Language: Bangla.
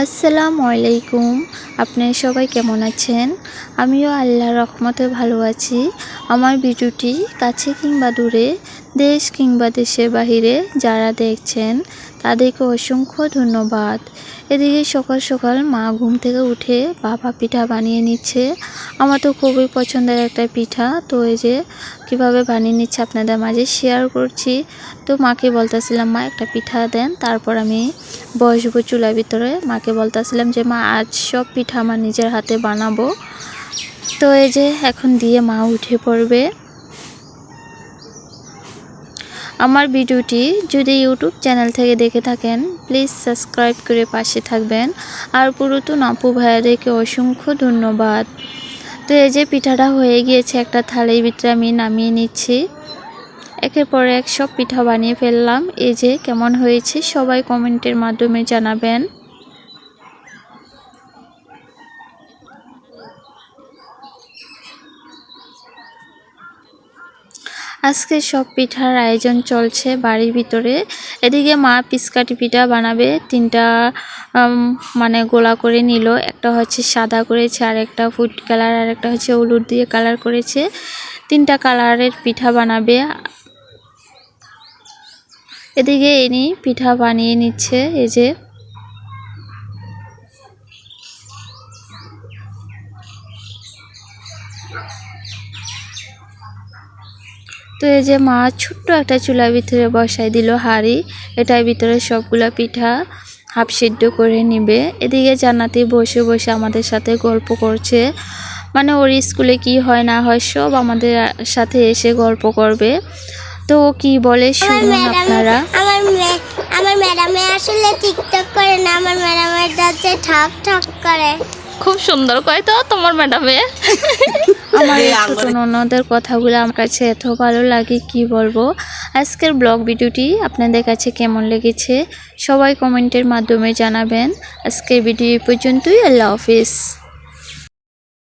আসসালামু আলাইকুম আপনারা সবাই কেমন আছেন? আমিও আল্লাহর রহমতে ভালো আছি। আমার ভিডিওটি কাছে কিংবা দূরে, দেশ কিংবা দেশের বাহিরে যারা দেখছেন, তাদেরকে অসংখ্য ধন্যবাদ। এদিকে সকাল সকাল মা ঘুম থেকে উঠে বাবা পিঠা বানিয়ে নিচ্ছে। আমার তো খুবই পছন্দের একটা পিঠা। তো এই যে কীভাবে বানিয়ে নিচ্ছে আপনাদের মাঝে শেয়ার করছি। তো মাকে বলতেছিলাম, মা, একটা পিঠা দেন। তারপর আমি বসবো চুলার ভিতরে। মাকে বলতেছিলাম যে, মা, আজ সব পিঠা আমার নিজের হাতে বানাবো। তো এই যে এখন দিয়ে মা উঠে পড়বে। আমার ভিডিওটি যদি ইউটিউব চ্যানেল থেকে দেখে থাকেন প্লিজ সাবস্ক্রাইব করে পাশে থাকবেন। আর পুরাতন আপু ভাইয়াদেরকে অসংখ্য ধন্যবাদ। তো এই যে পিঠাটা হয়ে গিয়েছে, একটা থালির ভিতরে আমি নামিয়ে নিচ্ছি। একের পর এক সব পিঠা বানিয়ে ফেললাম। এই যে কেমন হয়েছে সবাই কমেন্টের মাধ্যমে জানাবেন। আজকে সব পিঠার আয়োজন চলছে বাড়ির ভিতরে। এদিকে মা পিসকাটি পিঠা বানাবে, তিনটা মানে গোলা করে নিল। একটা হচ্ছে সাদা করেছে, আর একটা ফুড কালার, আর একটা হচ্ছে হলুদ দিয়ে কালার করেছে। তিনটা কালারের পিঠা বানাবে। এদিকে এনি পিঠা বানিয়ে নিচ্ছে, এই যে। তো এই যে মা ছোট্ট একটা চুলার ভিতরে বসাই দিল হাঁড়ি। এটার ভিতরে সবগুলা পিঠা হাফ সিদ্ধ করে নিবে। এদিকে জান্নাতি বসে বসে আমাদের সাথে গল্প করছে। মানে ওর স্কুলে কি হয় না হয় সব আমাদের সাথে এসে গল্প করবে। তো ও কি বলে শুনুন আপনারা। আমার মে- আমার ম্যাডামে আসলে টিকটক করে না আমার ম্যাডামের হচ্ছে ঠক ঠক করে। খুব সুন্দর কয় তো তোমার ম্যাডামে? আমার এই ছোট ননদের কথাগুলো আমার কাছে এত ভালো লাগে কি বলব? আজকের ব্লগ ভিডিওটি আপনাদের কাছে কেমন লেগেছে? সবাই কমেন্টের মাধ্যমে জানাবেন। আজকের ভিডিও পর্যন্তই আল্লাহ হাফিজ।